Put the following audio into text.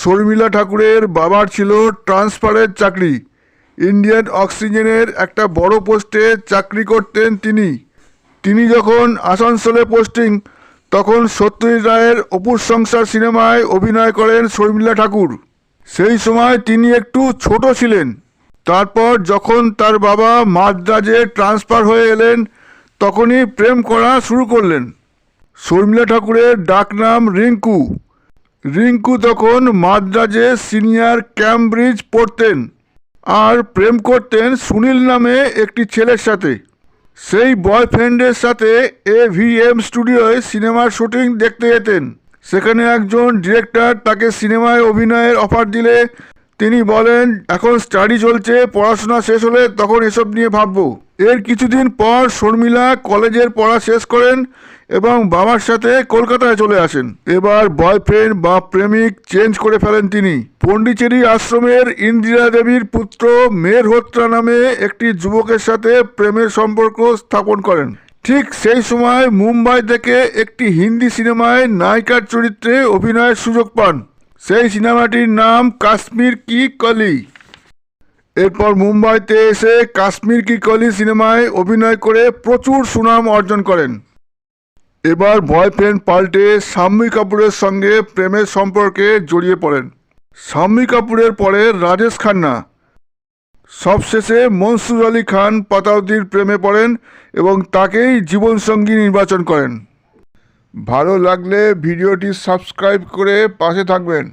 শর্মিলা ঠাকুরের বাবার ছিল ট্রান্সফারের চাকরি। ইন্ডিয়ান অক্সিজেনের একটা বড় পোস্টে চাকরি করতেন তিনি। তিনি যখন আসানসোলে পোস্টিং, তখন সত্যজিৎ রায়ের অপুর সংসার সিনেমায় অভিনয় করেন শর্মিলা ঠাকুর। সেই সময় তিনি একটু ছোট ছিলেন। তারপর যখন তার বাবা মাদ্রাজে ট্রান্সফার হয়ে এলেন, তখনই প্রেম করা শুরু করলেন। শর্মিলা ঠাকুরের ডাকনাম রিঙ্কু। রিঙ্কু তখন মাদ্রাজে সিনিয়র ক্যামব্রিজ পড়তেন আর প্রেম করতেন সুনীল নামে একটি ছেলের সাথে। সেই বয়ফ্রেন্ডের সাথে এ ভি এম স্টুডিওয় সিনেমার শুটিং দেখতে যেতেন। সেখানে একজন ডিরেক্টর তাকে সিনেমায় অভিনয়ের অফার দিলে তিনি বলেন, এখন স্টাডি চলছে, পড়াশোনা শেষ হলে তখন এসব নিয়ে ভাববো। এর কিছুদিন পর শর্মিলা কলেজের পড়া শেষ করেন এবং বাবার সাথে কলকাতায় চলে আসেন। এবার বয়ফ্রেন্ড বা প্রেমিক চেঞ্জ করে ফেলেন তিনি। পন্ডিচেরি আশ্রমের ইন্দিরা দেবীর পুত্র মের হোত্রা নামে একটি যুবকের সাথে প্রেমের সম্পর্ক স্থাপন করেন। ঠিক সেই সময় মুম্বাই থেকে একটি হিন্দি সিনেমায় নায়িকার চরিত্রে অভিনয়ের সুযোগ পান। সেই সিনেমাটির নাম কাশ্মীর কি কলি? এরপর মুম্বাইতে এসে কাশ্মীর কি কলি সিনেমায় অভিনয় করে প্রচুর সুনাম অর্জন করেন। এবার বয়ফ্রেন্ড পাল্টে শাম্মী কাপুরের সঙ্গে প্রেমের সম্পর্কে জড়িয়ে পড়েন। শাম্মী কাপুরের পরে রাজেশ খান্না। সবশেষে মনসুর আলী খান পাতাউদ্দির প্রেমে পড়েন এবং তাকেই জীবনসঙ্গী নির্বাচন করেন। ভালো লাগলে ভিডিওটি সাবস্ক্রাইব করে পাশে থাকবেন।